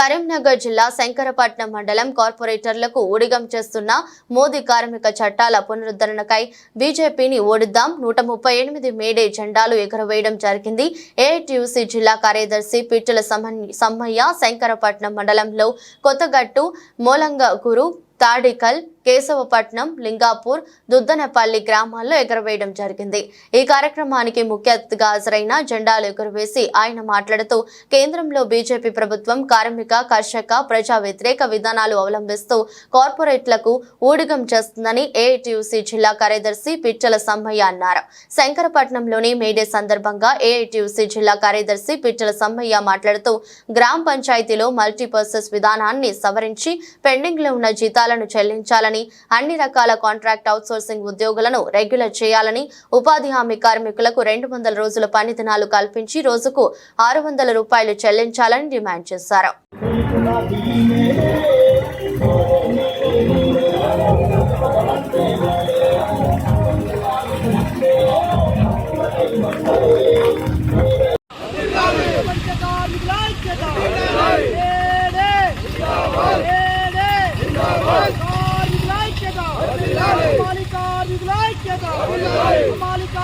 కరీంనగర్ జిల్లా శంకరపట్నం మండలం కార్పొరేటర్లకు ఊడిగం చేస్తున్న మోదీ కార్మిక చట్టాల పునరుద్ధరణకై బీజేపీని ఓడిద్దాం. నూట ముప్పై ఎనిమిది మేడే జెండాలు ఎగురవేయడం జరిగింది. ఏటీయూసీ జిల్లా కార్యదర్శి పిట్టల సమ్మయ్య శంకరపట్నం మండలంలో కొత్తగట్టు మోలంగగురు తాడికల్ కేశవపట్నం లింగాపూర్ దుద్దనపల్లి గ్రామాల్లో ఎగరవేయడం జరిగింది. ఈ కార్యక్రమానికి ముఖ్య అతిథిగా హాజరైన జెండాలు ఎగురవేసి ఆయన మాట్లాడుతూ కేంద్రంలో బీజేపీ ప్రభుత్వం కార్మిక కర్షక ప్రజా వ్యతిరేక విధానాలు అవలంబిస్తూ కార్పొరేట్లకు ఊడిగం చేస్తుందని ఏఐటీయూసీ జిల్లా కార్యదర్శి పిచ్చల సమ్మయ్య అన్నారు. శంకరపట్నంలోని మేడే సందర్భంగా ఏఐటియుసి జిల్లా కార్యదర్శి పిచ్చల సమ్మయ్య మాట్లాడుతూ గ్రామ పంచాయతీలో మల్టీపర్సెస్ విధానాన్ని సవరించి పెండింగ్లో ఉన్న జీతాలను చెల్లించాలని చేయాలని అన్ని రకాల కాంట్రాక్ట్ అవుట్సోర్సింగ్ ఉద్యోగులను రెగ్యులర్ చేయాలని ఉపాధి హామీ కార్మికులకు రెండు వందల రోజుల పని దినాలు కల్పించి రోజుకు ఆరు వందల రూపాయలు చెల్లించాలని డిమాండ్ చేశారు. మౌలిక